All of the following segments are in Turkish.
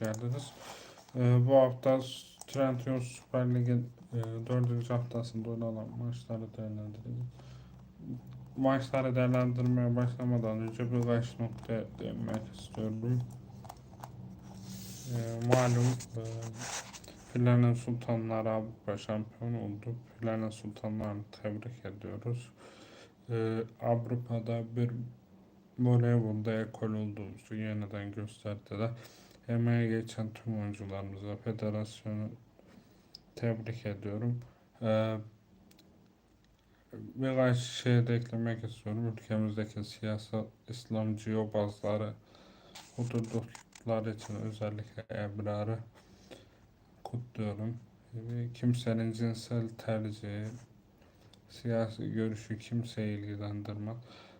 geldiniz. Ee, bu hafta Trendyol Süper Lig'in e, dördüncü haftasında oynanan maçları değerlendireceğiz. Maçları değerlendirmeye başlamadan önce birkaç noktaya değinmek istiyorum. Ee, malum e, Filenin Sultanları Avrupa şampiyonu oldu. Filenin Sultanlarını tebrik ediyoruz. Ee, Avrupa'da bir voleybolda ekol olduğumuzu yeniden gösterdiler. Emeğe geçen tüm oyuncularımıza, federasyonu tebrik ediyorum. Ee, birkaç şey de eklemek istiyorum. Ülkemizdeki siyasal İslamcı yobazları hududluklar için özellikle Ebrar'ı kutluyorum. Ee, Kimsenin cinsel tercihi, siyasi görüşü kimseyi ilgilendirmez.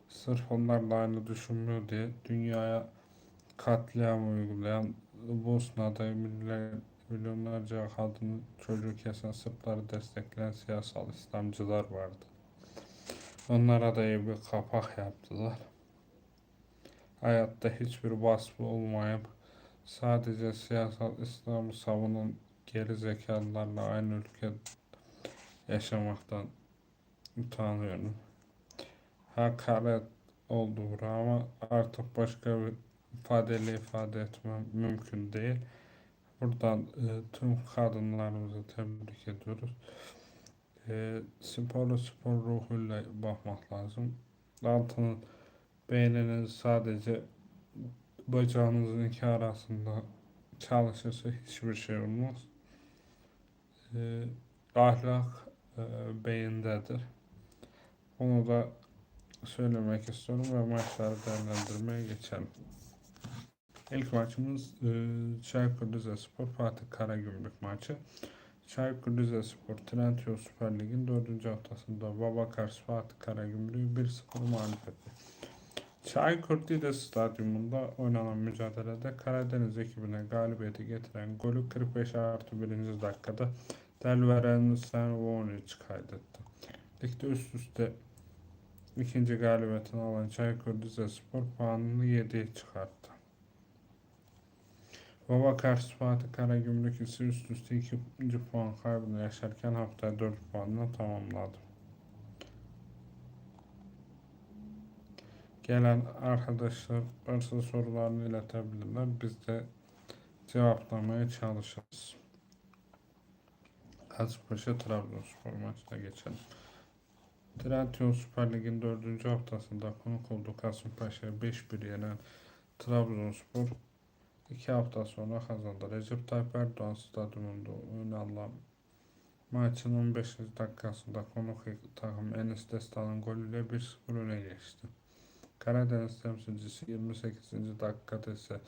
Sırf onlarla aynı düşünmüyor diye dünyaya katliam uygulayan Bosna'da milyon, milyonlarca kadın çocuk kesen Sırpları destekleyen siyasal İslamcılar vardı. Onlara da iyi bir kapak yaptılar. Hayatta hiçbir vasfı olmayıp sadece siyasal İslam'ı savunan geri zekalılarla aynı ülke yaşamaktan utanıyorum. Hakaret oldu ama artık başka bir ifadeyle ifade etmem mümkün değil. Buradan e, tüm kadınlarımızı tebrik ediyoruz. E, sporu spor ruhuyla bakmak lazım. Altının beyninin sadece bacağınızın iki arasında çalışırsa hiçbir şey olmaz. E, ahlak e, beyindedir. Onu da söylemek istiyorum ve maçları değerlendirmeye geçelim. İlk maçımız e, Çaykur Rizespor Fatih Karagümrük maçı. Çaykur Rizespor Trendyol Süper Lig'in 4. haftasında Babakars Fatih Karagümrük'ü 1-0 mağlup etti. Çaykur Dide Stadyumunda oynanan mücadelede Karadeniz ekibine galibiyeti getiren golü 45 artı 1. dakikada Delveren Senvonic kaydetti. Ligde üst üste ikinci galibiyetini alan Çaykur Rizespor puanını 7'ye çıkarttı. Baba karşı Fatih Karagümrük ise üst üste 2. puan kaybını yaşarken haftaya 4 puanla tamamladı. Gelen arkadaşlar varsa sorularını iletebilirler. Biz de cevaplamaya çalışırız. Kasımpaşa Trabzonspor maçına geçelim. Trendyol Süper Lig'in 4. haftasında konuk olduğu Kasımpaşa'ya 5-1 yenen Trabzonspor 2 hafta sonra kazandı. Recep Tayyip Erdoğan stadyumunda oynanan maçın 15. dakikasında konuk takım Enis Destan'ın golüyle 1-0 öne geçti. Karadeniz temsilcisi 28. dakikada ise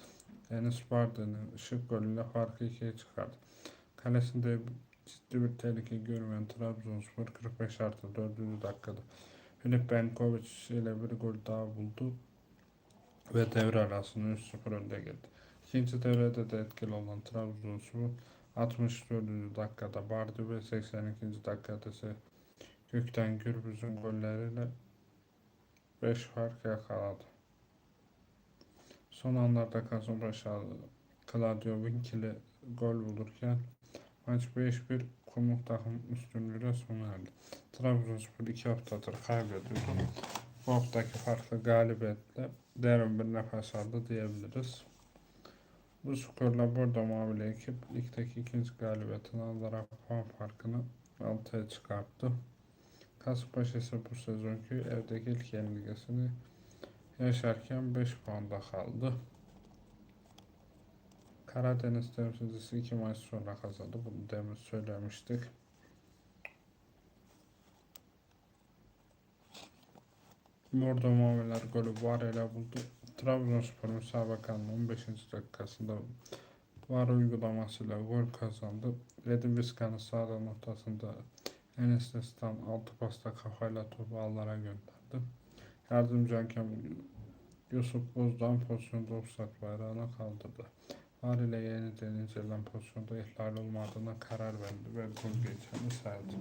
Enis Bardem'in ışık golüyle farkı 2'ye çıkardı. Kalesinde ciddi bir tehlike görmeyen Trabzonspor 45 artı 4. dakikada Filip Benkovic ile bir gol daha buldu ve devre arasında 3-0 önde geldi. İkinci devrede de etkili olan Trabzonspor 64. dakikada Bardi ve 82. dakikada ise Gökten Gürbüz'ün golleriyle 5 fark yakaladı. Son anlarda Kasımpaşa Claudio Winkle gol bulurken maç 5-1 Kumuk takım üstünlüğüyle sona erdi. Trabzonspor 2 haftadır kaybediyordu. Bu haftaki farklı galibiyetle derin bir nefes aldı diyebiliriz. Bu skorla Bordo Mavili ekip ligdeki ikinci galibiyetini alarak puan farkını 6'ya çıkarttı. Kasımpaşa ise bu sezonki evdeki ilk yenilgisini yaşarken 5 puanda kaldı. Karadeniz temsilcisi 2 maç sonra kazandı. Bunu demin söylemiştik. Bordo Maviler golü var ile buldu. Trabzonspor müsabakanın 15. dakikasında var uygulamasıyla gol kazandı. Edin Vizcan'ın sağda noktasında Enes Destan 6 pasta kafayla topu ağlara gönderdi. Yardımcı hakem Yusuf Bozdoğan pozisyonda offside bayrağına kaldırdı. Var ile yeniden incelen pozisyonda ihlal olmadığına karar verdi ve gol geçeni saydı.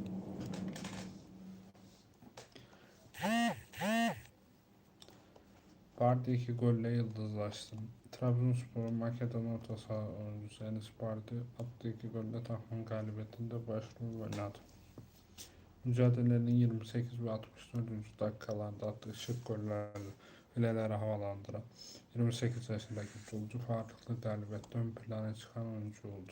İki golle yıldızlaştı. Trabzonspor'un Makedon orta saha oyuncusu Enis Bardi attığı iki golle takımın galibiyetinde başrol oynadı. Mücadelenin 28 ve 64. dakikalarda attığı şık gollerle fileleri havalandıran 28 yaşındaki futbolcu farklı galibiyette ön plana çıkan oyuncu oldu.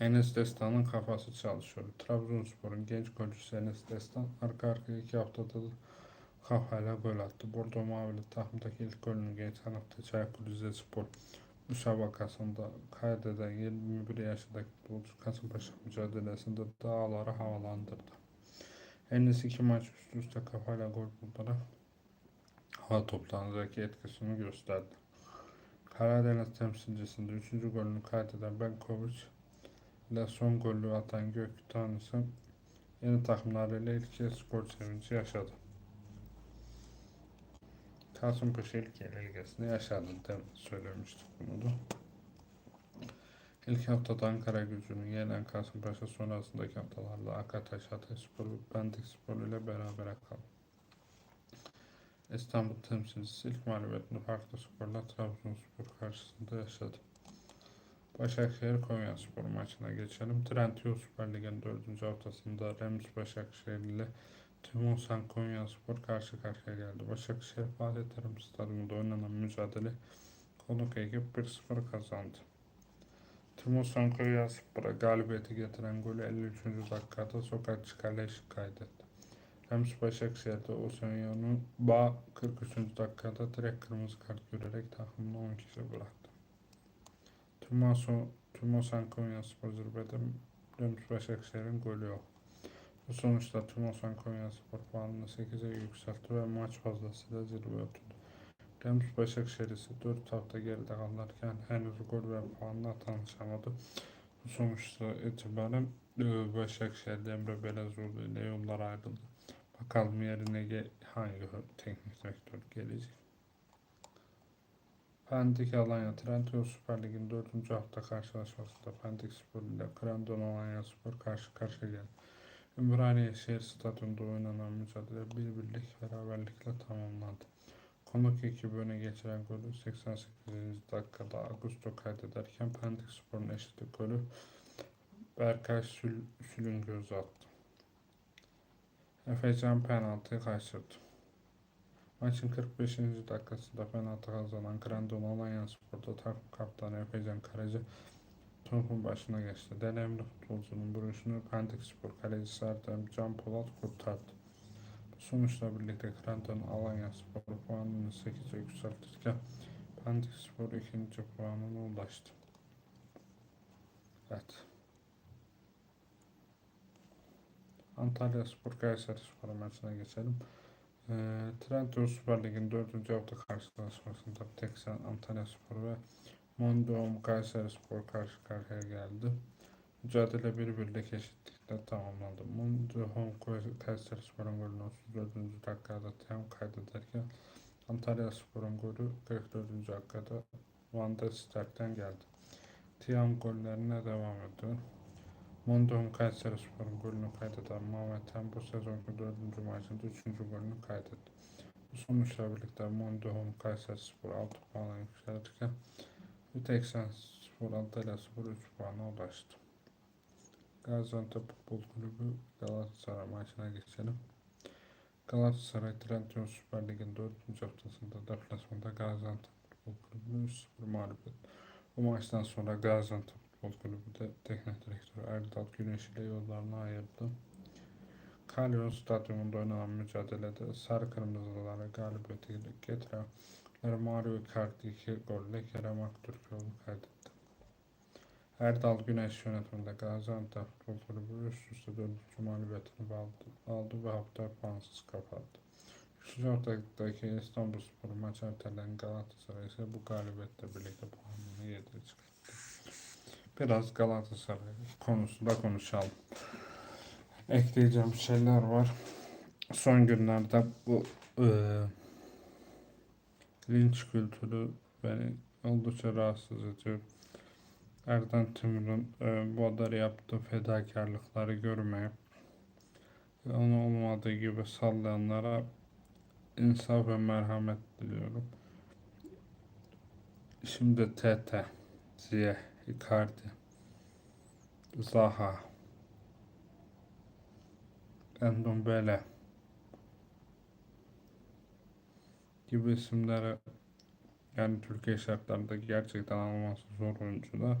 Enes Destan'ın kafası çalışıyor. Trabzonspor'un genç golcüsü Enes Destan arka arkaya iki haftada da kafayla gol attı. Bordo Mavili takımdaki ilk golünü geçen hafta Çaykur Rizespor müsabakasında kaydeden 21 yaşındaki futbolcu Kasımpaşa mücadelesinde dağları havalandırdı. Enes iki maç üst üste kafayla gol bularak hava toplarındaki etkisini gösterdi. Karadeniz temsilcisinde 3. golünü kaydeden Benkovic ile son golü atan Gökhan ise yeni takımlarıyla ilk kez gol sevinci yaşadı. Kasımpaşa ilk yenilgisini yaşadı de söylemiştik bunu da. İlk haftada Ankara gücünü yenen Kasımpaşa sonrasındaki haftalarda Akataş, Hatayspor ve Pendik Spor ile beraber kaldı. İstanbul temsilcisi ilk mağlubiyetini farklı skorla Trabzonspor karşısında yaşadı. Başakşehir Konya Spor maçına geçelim. Trendyol Süper Lig'in 4. haftasında Rems Başakşehir ile Timosan Konya Spor karşı karşıya geldi. Başakşehir Fatih Terim Stadyumunda oynanan mücadele konuk ekip 1-0 kazandı. Timosan Konya Spor'a galibiyeti getiren golü 53. dakikada Sokakçı Kaleş kaydetti. Rems Başakşehir'de Osenyon'u Bağ 43. dakikada direkt kırmızı kart görerek takımını 10 kişi bıraktı. Tümaso, Tümosan Konya Spor zirvede Rems Başakşehir'in golü yok. Bu sonuçta Tümosan Konya Spor puanını 8'e yükseltti ve maç fazlasıyla zirve oturdu. Rems Başakşehir ise 4 hafta geride kalırken henüz gol ve puanla tanışamadı. Bu sonuçta itibaren e, Başakşehir'de Emre Belezoğlu ile yollar ayrıldı. Bakalım yerine hangi teknik direktör gelecek. Pendik Alanya Trendyol Süper Lig'in 4. hafta karşılaşmasında Pendik Spor ile Grandon Alanya Spor karşı karşıya geldi. Ümraniye Şehir Stadyumunda oynanan mücadele bir birlik beraberlikle tamamlandı. Konuk ekibi öne geçiren golü 88. dakikada Augusto kaydederken Pendik Spor'un eşitlik golü Berkay Sül Sülüngöz attı. Efecan penaltıyı kaçırdı. Maçın 45. dakikasında penaltı kazanan Grandon Alanya Spor'da takım kaptanı Efecan Karaca topun başına geçti. Deneyimli futbolcunun vuruşunu Pendik Spor kalecisi Erdem Can Polat kurtardı. Sonuçla birlikte Grandon Alanya Spor puanını 8'e yükseltirken Pendik Spor ikinci puanına ulaştı. Evet. Antalya Spor Kayseri Spor maçına geçelim. E, Trendyol Süper Lig'in 4. hafta karşılaşmasında Teksen Antalya Spor ve Mondoğum Kayseri Spor karşı karşıya geldi. Mücadele bir birlik eşitlikle tamamlandı. Mondoğum Kayseri Spor'un golünü 34. dakikada tam kaydederken Antalya Spor'un golü 44. dakikada Van der geldi. Tiam gollerine devam ediyor. Mondoğum Kayseri Spor'un golünü kaydeden Mehmet Tem bu sezonki 4. maçında 3. golünü kaydetti. Bu sonuçla birlikte Mondoğum Kayseri Spor 6 puana yükselirken Spor Antalya Spor 3 puana ulaştı. Gaziantep Futbol Kulübü Galatasaray maçına geçelim. Galatasaray Trendyol Süper Lig'in 4. haftasında deplasmanda Gaziantep Futbol Kulübü'nü 3-0 mağlup etti. Bu maçtan sonra Gaziantep Futbol Kulübü de teknik direktörü Erdal Güneş ile yollarını ayırdı. Kalyon Stadyumunda oynanan mücadelede Sarı Kırmızılara galibiyeti getiren Mario Icardi 2 golle Kerem Aktürkoğlu kaydetti. Erdal Güneş yönetiminde Gaziantep Kulübü üst üste 4. mağlubiyetini aldı, aldı ve hafta puansız kapattı. 3. haftadaki İstanbul Spor maç ertelenen Galatasaray ise bu galibiyetle birlikte puanını 7'ye çıkarttı. Biraz Galatasaray konusunda konuşalım. Ekleyeceğim şeyler var. Son günlerde bu e, linç kültürü beni oldukça rahatsız ediyor. Erden Timur'un e, bu kadar yaptığı fedakarlıkları görmeyip onu olmadığı gibi sallayanlara insaf ve merhamet diliyorum. Şimdi TT, Ziye, Icardi, Zaha, Endombele gibi isimlere yani Türkiye şartlarında gerçekten alınması zor oyuncular.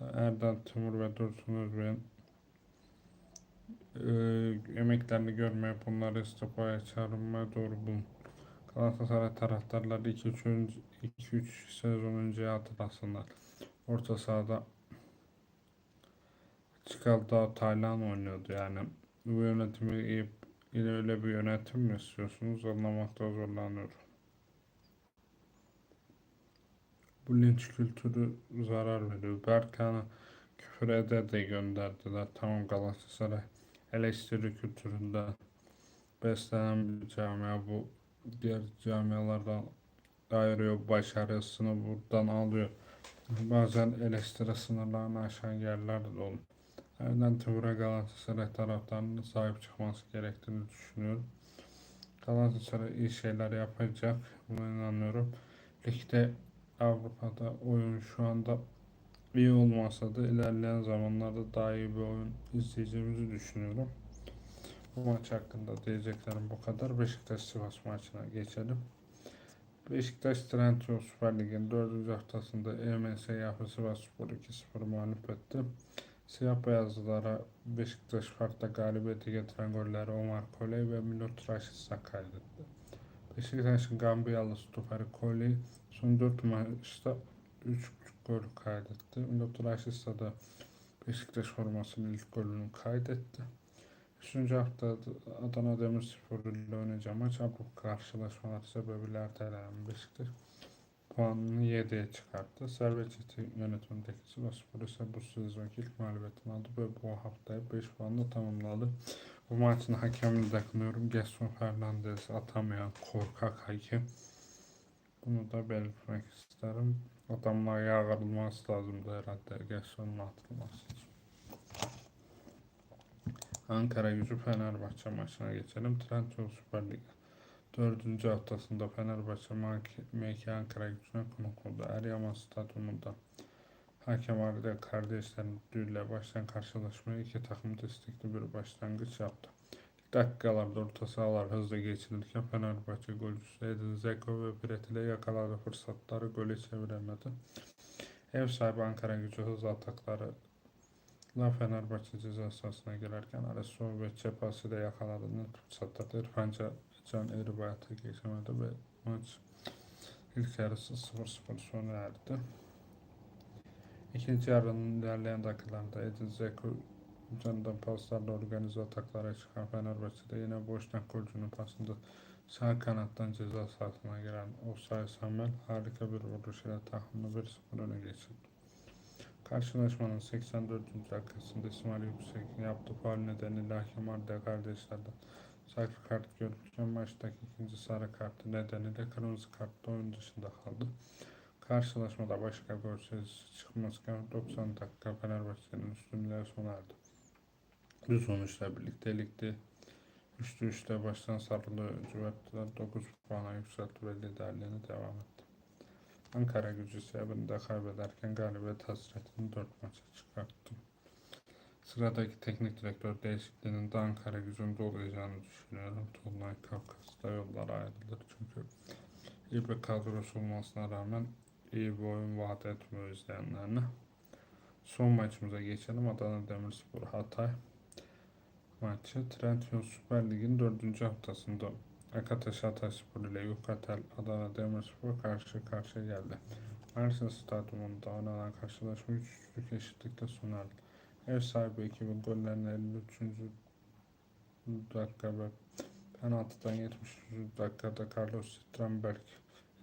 Erdal Timur ve Dursun Özbey'in e, emeklerini görmeye bunları istifaya çağırmaya doğru bulun. Galatasaray taraftarları 2-3 sezon önce hatırlasınlar. Orta sahada Çıkal'da Taylan oynuyordu yani. Bu yönetimi iyi, yine öyle bir yönetim mi istiyorsunuz anlamakta zorlanıyorum. Bu linç kültürü zarar veriyor. Berkan'ı küfür ede de gönderdiler. Tamam Galatasaray eleştiri kültüründe beslenen bir camia bu diğer camialardan ayırıyor başarısını buradan alıyor. Bazen eleştiri sınırlarını aşan yerler de olur. Erden Timur'a Galatasaray taraftarının sahip çıkması gerektiğini düşünüyorum. Galatasaray iyi şeyler yapacak. Buna inanıyorum. Ligde Avrupa'da oyun şu anda iyi olmasa da ilerleyen zamanlarda daha iyi bir oyun izleyeceğimizi düşünüyorum. Bu maç hakkında diyeceklerim bu kadar. Beşiktaş Sivas maçına geçelim. Beşiktaş Trendyol Süper Lig'in 4. haftasında EMS Yahya Sivas Spor 2-0 mağlup etti. Siyah beyazlılara Beşiktaş farklı galibiyeti getiren golleri Omar Koley ve Milot Rashica kaydetti. Beşiktaş'ın Gambiyalı stoperi Koley son 4 maçta 3 gol kaydetti. Milot Rashica da Beşiktaş formasının ilk golünü kaydetti. Üçüncü hafta Adana Demirspor ile oynayacağı maç abuk karşılaşmalar sebebiyle ertelenen Beşiktaş puanını 7'ye çıkarttı. Servet yönetimindeki Sivasspor ise bu sezonki ilk mağlubiyetini aldı ve bu haftayı 5 puanla tamamladı. Bu maçın hakemini de kınıyorum. Gerson Fernandez atamayan korkak hakem. Bunu da belirtmek isterim. Adamlar yağarılması lazımdı herhalde Gerson'un atılması için. Ankara gücü Fenerbahçe maçına geçelim. Trendyol Süper Lig dördüncü haftasında Fenerbahçe MK Ankara gücüne konuk oldu. Eryaman Stadyumunda hakem Arda kardeşlerin düğüyle başlayan karşılaşmaya iki takım destekli bir başlangıç yaptı. Dakikalarda orta sahalar hızlı geçirirken Fenerbahçe golcüsü Edin Zeko ve Piret ile yakaladığı fırsatları gole çeviremedi. Ev sahibi Ankara gücü hızlı atakları La Fenerbahçe ceza sahasına girerken Areso ve Çepası da yakaladığını fırsatlarda İrfan Can Eribayat'a geçemedi ve maç ilk yarısı 0-0 sona erdi. İkinci yarının ilerleyen dakikalarında Edin Zeko canından paslarla organize ataklara çıkan Fenerbahçe'de yine boştan golcünün pasında sağ kanattan ceza sahasına giren Osay Samuel harika bir vuruş ile takımını 1-0 öne geçirdi. Karşılaşmanın 84. dakikasında İsmail Yüksek'in yaptığı faul nedeniyle hakem Arda kardeşlerden sarı kart görürken maçtaki ikinci sarı kartı nedeniyle kırmızı kartla oyun dışında kaldı. Karşılaşmada başka gol sayısı çıkmazken 90 dakika Fenerbahçe'nin üstünlüğe sona erdi. Bu sonuçla birlikte ligde 3'te 3'te baştan sarılı cüvettiler 9 puana yükseltti ve liderliğine devam etti. Ankara gücü ise evinde kaybederken galibiyet hasretini 4 maça çıkarttı. Sıradaki teknik direktör değişikliğinin de Ankara gücünde olacağını düşünüyorum. Tolunay Kafkas'ta yollar ayrılır çünkü iyi bir kadrosu olmasına rağmen iyi bir oyun vaat etmiyor izleyenlerine. Son maçımıza geçelim. Adana Demirspor Hatay maçı Trendyol Süper Lig'in 4. haftasında Akataş Hatayspor ile Yukatel Adana Demirspor karşı karşıya geldi. Mersin Stadyumunda oynanan karşılaşma 3-3'lük eşitlikte sona erdi. Ev sahibi ekibin gollerini 53. dakika ve penaltıdan 73. dakikada Carlos Strandberg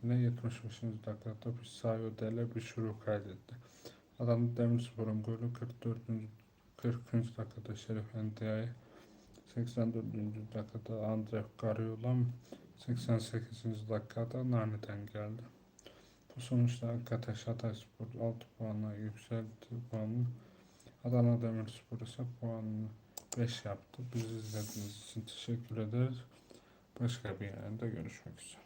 ile 75. dakikada bir Sayo Dele bir şuru kaydetti. Adana Demirspor'un golü 44. 40. dakikada Şerif Endia'ya 84. dakikada Andre Gariola 88. dakikada Nani'den geldi. Bu sonuçta Akataş Hatayspor 6 puanla yükseldi puanı. Adana Demirspor ise puanını 5 yaptı. Bizi izlediğiniz için teşekkür ederiz. Başka bir yerde görüşmek üzere.